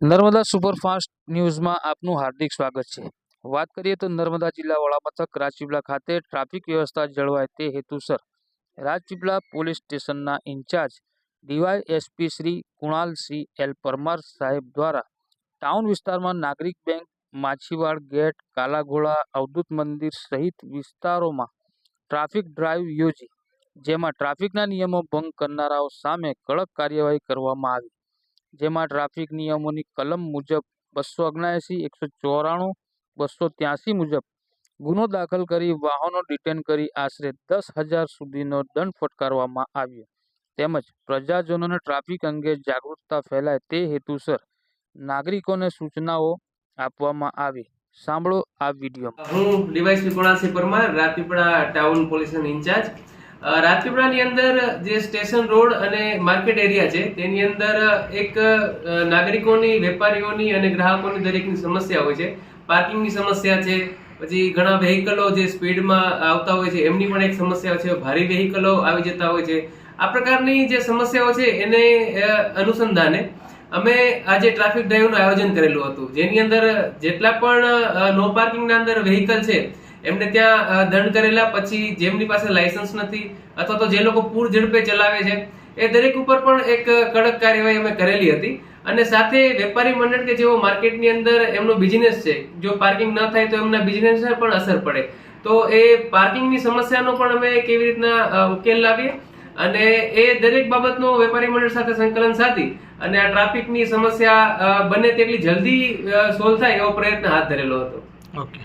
Narmada superfast ન્યૂઝમાં આપનું હાર્દિક સ્વાગત છે. વાત કરીએ તો નર્મદા જિલ્લા વડામથક રાજપીપળા ખાતે ટ્રાફિક વ્યવસ્થા જળવાય તે હેતુસર રાજપીપળા પોલીસ સ્ટેશનના incharge DY SP Shri Kunalsinh L Parmar સાહેબ દ્વારા ટાઉન વિસ્તારમાં નાગરિક બેંક માછીવાડ ગેટ, કાલાઘોડા, અવધૂત મંદિર સહિત વિસ્તારોમાં ટ્રાફિક ડ્રાઈવ યોજી, જેમાં ટ્રાફિકના નિયમો ભંગ કરનારાઓ સામે કડક કાર્યવાહી કરવામાં આવી. જેમાં ટ્રાફિક નિયમોની કલમ મુજબ બસો ઓગણએંસી એકસો ચોરાણું, બસો ત્યાંસી મુજબ ગુનો દાખલ કરી વાહનો ડિટેન કરી આશરે દસ હજાર સુધીનો દંડ ફટકારવામાં આવ્યો. તેમજ પ્રજાજનોને ટ્રાફિક અંગે જાગૃતતા ફેલાય તે હેતુસર નાગરિકોને સૂચનાઓ આપવામાં આવી. સાંભળો આ વીડિયો હું DYSP Kunalsinh Parmar Rajpipla town police incharge. રાજપીપળાની અંદર જે સ્ટેશન રોડ અને માર્કેટ એરિયા છે, તેની અંદર એક નાગરિકોની, વેપારીઓની અને ગ્રાહકોની દરેકની સમસ્યા હોય છે. પાર્કિંગની સમસ્યા છે, પછી ઘણા વેહિકલો જે સ્પીડમાં આવતા હોય છે, એમની પણ એક સમસ્યા છે, ભારે વેહિકલો આવી જતા હોય છે. આ પ્રકારની જે સમસ્યાઓ છે, એને અનુસંધાને અમે આજે ટ્રાફિક ડ્રાઈવનું આયોજન કરેલું હતું. જેની અંદર જેટલા પણ નો પાર્કિંગના અંદર વેહિકલ છે એમને ત્યાં દંડ કરેલા, પછી જેમની પાસે લાયસન્સ નથી, અથવા તો જે લોકો પૂર ઝડપે ચલાવે છે, એ દરેક ઉપર પણ એક કડક કાર્યવાહી અમે કરેલી હતી. અને સાથે વેપારી મંડળ કે જેઓ માર્કેટની અંદર એમનો બિઝનેસ છે, જો પાર્કિંગ ન થાય તો એમના બિઝનેસ પણ અસર પડે. તો એ પાર્કિંગની સમસ્યાનો પણ અમે કેવી રીતના ઉકેલ લાવીએ? અને એ દરેક બાબતનો વેપારી મંડળ સાથે સંકલન સાધી અને આ ટ્રાફિકની સમસ્યા બને તેટલી જલ્દી સોલ્વ થાય એવો પ્રયત્ન હાથ ધરેલો હતો. ઓકે